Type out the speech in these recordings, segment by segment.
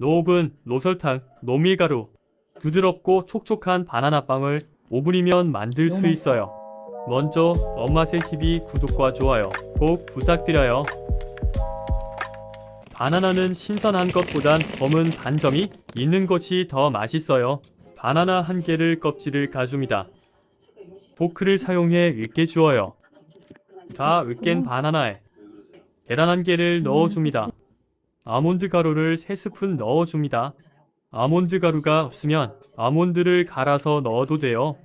노오븐, 노설탕, 노밀가루, 부드럽고 촉촉한 바나나 빵을 5분이면 만들 수 있어요. 먼저 엄마셀TV 구독과 좋아요 꼭 부탁드려요. 바나나는 신선한 것보단 검은 반점이 있는 것이 더 맛있어요. 바나나 한 개를 껍질을 가줍니다. 포크를 사용해 으깨 주어요. 다 으깬 바나나에 계란 한 개를 넣어줍니다. 아몬드 가루를 3스푼 넣어줍니다. 아몬드 가루가 없으면 아몬드를 갈아서 넣어도 돼요.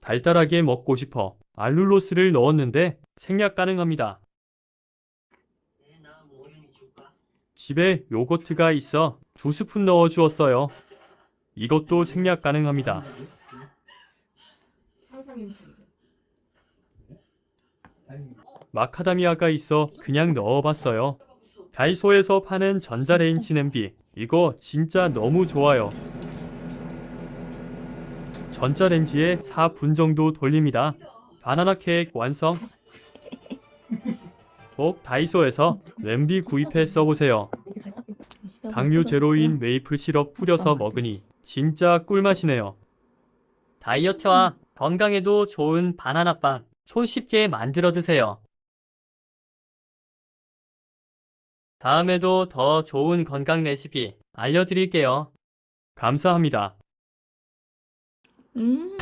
달달하게 먹고 싶어 알룰로스를 넣었는데 생략 가능합니다. 집에 요거트가 있어 두 스푼 넣어 주었어요. 이것도 생략 가능합니다. 마카다미아가 있어 그냥 넣어봤어요. 다이소에서 파는 전자레인지 냄비 이거 진짜 너무 좋아요. 전자레인지에 4분 정도 돌립니다. 바나나 케이크 완성. 꼭 다이소에서 냄비 구입해 써보세요. 당류 제로인 메이플 시럽 뿌려서 먹으니 진짜 꿀맛이네요. 다이어트와 건강에도 좋은 바나나빵 손쉽게 만들어 드세요. 다음에도 더 좋은 건강 레시피 알려드릴게요. 감사합니다. 음.